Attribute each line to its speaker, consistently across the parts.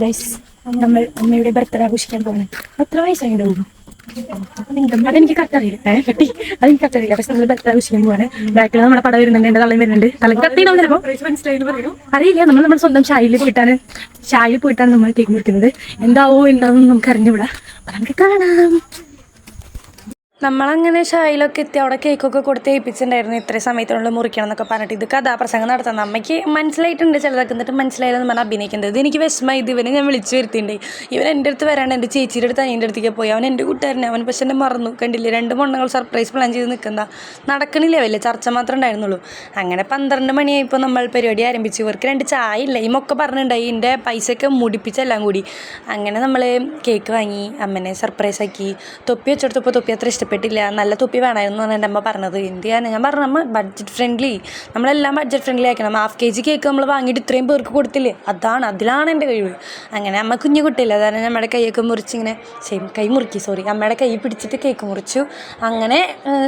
Speaker 1: Guys നമ്മൾ അമ്മയുടെ birthday ആഘോഷിക്കാൻ പോകുന്നത് എത്ര വയസ്സായിട്ടുണ്ടാവും അതെനിക്ക് കറക്റ്റ് അറിയില്ല. കെട്ടി. അതെനിക്ക് കറക്റ്റ് അറിയില്ല. പക്ഷെ നമ്മൾ ബർത്ത്ഡേ ആഘോഷിക്കാൻ പോവാണ്. ബാക്കിൽ നമ്മുടെ പടം വരുന്നുണ്ട്. എന്റെ തള്ളം വരുന്നുണ്ട്? തലം കത്തിയിടാവും അറിയില്ല. നമ്മൾ നമ്മുടെ സ്വന്തം ഷായിൽ പോയിട്ടാണ്. ഷായിൽ പോയിട്ടാണ് നമ്മൾ കേക്ക് മുറിക്കുന്നത്. എന്താവോ എന്താവും നമുക്ക് അറിഞ്ഞുവിടാം നമുക്ക് കാണാം.
Speaker 2: നമ്മളങ്ങനെ ഷായിലൊക്കെ എത്തി അവിടെ കേക്കൊക്കെ കൊടുത്ത് ഏൽപ്പിച്ചിട്ടുണ്ടായിരുന്നു ഇത്രയും സമയത്തിനുള്ളിൽ മുറിക്കണം എന്നൊക്കെ പറഞ്ഞിട്ട്. ഇത് കഥാപ്രസംഗം നടത്തുന്നത്. അമ്മയ്ക്ക് മനസ്സിലായിട്ടുണ്ട് ചിലതൊക്കെ എന്നിട്ട് മനസ്സിലായില്ലെന്ന് പറഞ്ഞാൽ അഭിനയിക്കുന്നത്. ഇത് എനിക്ക് വിഷമമായി. ഇത് ഇവനെ ഞാൻ വിളിച്ചു വരുത്തിയിട്ടുണ്ട്. ഇവൻ എന്റെ അടുത്ത് വരാണ്ട് എന്റെ ചേച്ചിയുടെ അടുത്ത് അനിയന്റെ അടുത്തേക്ക് പോയി. അവൻ എന്റെ കൂട്ടുകാരനെ. അവൻ പക്ഷെ എന്നെ മറന്നു. കണ്ടില്ലേ? രണ്ട് മണ്ണങ്ങൾ സർപ്രൈസ് പ്ലാൻ ചെയ്ത് നിൽക്കുന്ന. നടക്കണില്ല? വലിയ ചർച്ച മാത്രമേ ഉണ്ടായിരുന്നുള്ളൂ. അങ്ങനെ പന്ത്രണ്ട് മണിയായിപ്പോൾ നമ്മൾ പരിപാടി ആരംഭിച്ചു. ഇവർക്ക് രണ്ട് ചായ ഇല്ല. ഈ മൊക്കെ പറഞ്ഞിട്ടുണ്ടായി. എന്റെ പൈസയൊക്കെ മുടിപ്പിച്ചെല്ലാം കൂടി. അങ്ങനെ നമ്മൾ കേക്ക് വാങ്ങി അമ്മനെ സർപ്രൈസ് ആക്കി. തൊപ്പി വെച്ചെടുത്തപ്പോൾ തൊപ്പി അത്ര ഇഷ്ടപ്പെട്ടില്ല നല്ല തൊപ്പി വേണമായിരുന്നു എന്നാണ് എന്റെ അമ്മ പറഞ്ഞത്. എന്ത് ചെയ്യാൻ ഞാൻ പറഞ്ഞു നമ്മൾ ബഡ്ജറ്റ് ഫ്രണ്ട്ലി നമ്മളെല്ലാം ബഡ്ജറ്റ് ഫ്രണ്ട്ലി ആക്കണം. ഹാഫ് കെ ജി കേക്ക് നമ്മൾ വാങ്ങിയിട്ട് ഇത്രയും പേർക്ക് കൊടുത്തില്ലേ? അതാണ് അതിലാണ് എന്റെ കഴിവ്. അങ്ങനെ അമ്മ കുഞ്ഞു കുട്ടിയില്ല അതാണ് നമ്മുടെ കൈയൊക്കെ മുറിച്ചിങ്ങനെ സെയിം കൈ മുറുക്കി സോറി അമ്മയുടെ കൈ പിടിച്ചിട്ട് കേക്ക് മുറിച്ചു. അങ്ങനെ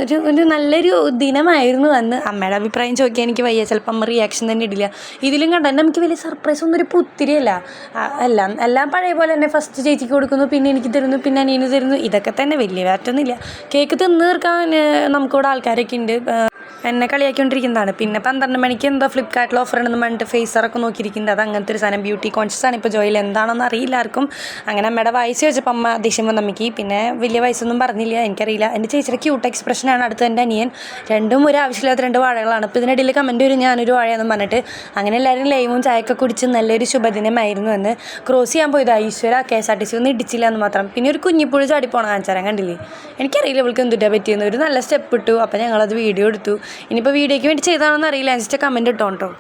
Speaker 2: ഒരു ഒരു നല്ലൊരു ദിനമായിരുന്നു അന്ന്. അമ്മയുടെ അഭിപ്രായം ചോദിക്കാൻ എനിക്ക് വയ്യ. ചിലപ്പോൾ അമ്മ റിയാക്ഷൻ തന്നെ ഇടില്ല. ഇതിലും കണ്ട നമുക്ക് വലിയ സർപ്രൈസ് ഒന്നും ഒരു പുത്തിരിയല്ല. ആ, എല്ലാം എല്ലാം പഴയ പോലെ തന്നെ ഫസ്റ്റ് ചേച്ചിക്ക് കൊടുക്കുന്നു പിന്നെ എനിക്ക് തരുന്നു പിന്നെ അനിയന് തരുന്നു. ഇതൊക്കെ തന്നെ വലിയ മാറ്റമൊന്നുമില്ല കേക്ക് തിന്ന് തീർക്കാൻ നമുക്കിവിടെ ആൾക്കാരൊക്കെ ഉണ്ട്. എന്നെ കളിയാക്കിക്കൊണ്ടിരിക്കുന്നതാണ്. പിന്നെ പന്ത്രണ്ട് മണിക്ക് എന്തോ ഫ്ലിപ്കാർട്ടിൽ ഓഫർ ഉണ്ടെന്ന് പറഞ്ഞിട്ട് ഫേസറൊക്കെ നോക്കിയിരിക്കുന്നത് അത് അങ്ങനത്തെ ഒരു സാധനം ബ്യൂട്ടി കോൺഷ്യസ് ആണ് ഇപ്പോൾ ജോയിൽ എന്താണെന്ന് അറിയില്ല ആർക്കും. അങ്ങനെ അമ്മയുടെ വയസ്സ് ചോദിച്ചപ്പോൾ അമ്മ ദേഷ്യം വന്ന അമ്മയ്ക്ക്. പിന്നെ വലിയ വയസ്സൊന്നും പറഞ്ഞില്ല. എനിക്കറിയില്ല. എന്റെ ചേച്ചിയുടെ ക്യൂട്ട് എക്സ്പ്രഷനാണ് അടുത്ത് എന്റെ അനിയൻ. രണ്ടും ഒരു ആവശ്യമില്ലാത്ത രണ്ട് വാഴകളാണ്. അപ്പോൾ ഇതിനിടയിൽ കമന്റ് വരും ഞാനൊരു വാഴയെന്ന് പറഞ്ഞിട്ട്. അങ്ങനെ എല്ലാവരും ലൈവും ചായയൊക്കെ കുടിച്ച് നല്ലൊരു ശുഭദിനമായിരുന്നു എന്ന്. ക്രോസ് ചെയ്യാൻ പോയത്. ഈശ്വര K S R T C ഒന്നും ഇടിച്ചില്ല എന്ന് മാത്രം. പിന്നെ ഒരു കുഞ്ഞിപ്പുഴ ചാടി പോണ കാണിച്ചാൽ കണ്ടില്ലേ? എനിക്കറിയില്ല ഇവൾക്ക് എന്തുട്ടാ പറ്റിയെന്ന്. ഒരു നല്ല സ്റ്റെപ്പ് ഇട്ടു. അപ്പോൾ ഞങ്ങളത് വീഡിയോ എടുത്തു. ഇനിയിപ്പോൾ വീഡിയോയ്ക്ക് വേണ്ടി ചെയ്താണെന്ന് അറിയില്ല. ജസ്റ്റ് കമന്റ് ഇട്ടോ കേട്ടോ